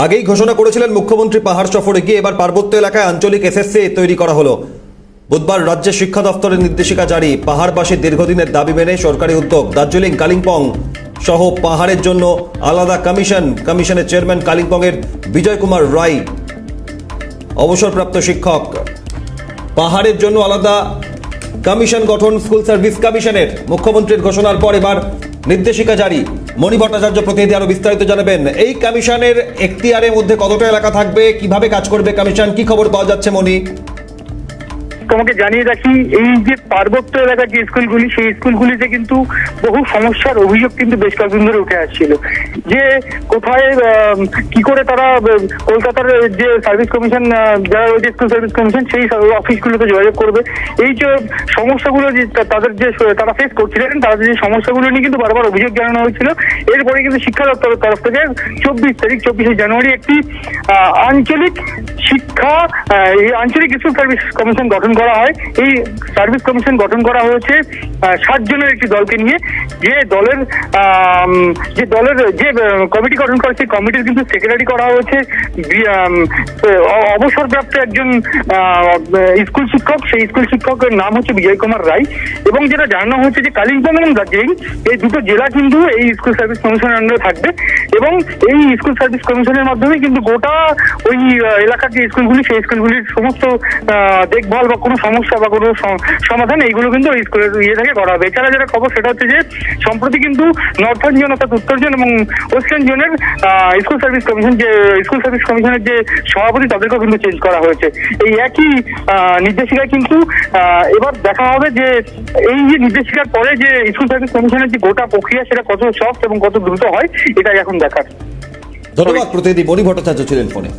আগেই ঘোষণা করেছিলেন মুখ্যমন্ত্রী পাহাড় সফরে গিয়ে এবার পার্বত্য এলাকায় আঞ্চলিক এসএসসি তৈরি করা হলো। বুধবার রাজ্যের শিক্ষা দফতরের নির্দেশিকা জারি। পাহাড়বাসীর দীর্ঘদিনের দাবি মেনে সরকারি উদ্যোগ দার্জিলিং, কালিম্পং সহ পাহাড়ের জন্য আলাদা কমিশন, কমিশনের চেয়ারম্যান কালিম্পংয়ের বিজয় কুমার রায়, অবসরপ্রাপ্ত শিক্ষক। পাহাড়ের জন্য আলাদা কমিশন গঠন স্কুল সার্ভিস কমিশনের মুখ্যমন্ত্রীর ঘোষণার পর এবার নির্দেশিকা জারি। মণি ভট্টাচার্য প্রতিনিধি আরও বিস্তারিত জানাবেন। এই কমিশনের এখতিয়ারের মধ্যে কতটা এলাকা থাকবে? কীভাবে কাজ করবে কমিশন? কি খবর পাওয়া যাচ্ছে মণি? তোমাকে জানিয়ে রাখি, এই যে পার্বত্য এলাকার যে স্কুলগুলি, সেই স্কুলগুলিতে কিন্তু বহু সমস্যার অভিযোগ কিন্তু বেশ কয়েকদিন ধরে উঠে আসছিল। যে কোথায় কি করে তারা কলকাতার যে সার্ভিস কমিশন যারা রয়েছে স্কুল সার্ভিস কমিশন সেই অফিসগুলোতে যোগাযোগ করবে। এই যে সমস্যাগুলো যে তাদের যে তারা ফেস করছিলেন তাদের যে সমস্যাগুলো নিয়ে কিন্তু বারবার অভিযোগ জানানো হয়েছিল। এরপরে কিন্তু শিক্ষা দপ্তরের তরফ থেকে চব্বিশ তারিখ, চব্বিশে জানুয়ারি একটি আঞ্চলিক শিক্ষা আঞ্চলিক স্কুল সার্ভিস কমিশন গঠন করা হয় এই সার্ভিস কমিশন গঠন করা হয়েছে ষাট জনের একটি দলকে নিয়ে। যে দলের যে দলের, যে কমিটি গঠন করা, সেই কমিটির কিন্তু সেক্রেটারি করা হয়েছে। অবসরপ্রাপ্ত একজন স্কুল শিক্ষক, সেই স্কুল শিক্ষকের নাম হচ্ছে বিজয় কুমার রায়। এবং যেটা জানানো হয়েছে যে কালিম্পং এবং দার্জিলিং, এই দুটো জেলা কিন্তু এই স্কুল সার্ভিস কমিশনের আন্ডারে থাকবে। এবং এই স্কুল সার্ভিস কমিশনের মাধ্যমে কিন্তু গোটা ওই এলাকার যে স্কুলগুলি, সেই স্কুলগুলির সমস্ত দেখভাল বা কোনো সমস্যা বা কোনো সমাধান এইগুলো কিন্তু ওই স্কুলের ইয়ে থেকে করা হবে। এছাড়া যেটা খবর সেটা হচ্ছে যে, সম্প্রতি কিন্তু নর্থার্ন জোন অর্থাৎ উত্তর জোন এবং ওয়েস্টার্ন জোনের স্কুল সার্ভিস কমিশন যে, স্কুল সার্ভিস কমিশনের যে সভাপতি তাদেরকেও কিন্তু চেঞ্জ করা হয়েছে। এই একই নির্দেশিকায় কিন্তু এবার দেখা হবে যে, এই যে নির্দেশিকার পরে যে স্কুল সার্ভিস কমিশনের যে গোটা প্রক্রিয়া সেটা কত সফট এবং কত দ্রুত হয়, এটাই এখন দেখার। ধন্যবাদ প্রতিনিধি মণি ভট্টাচার্য ছিলেন ফোনে।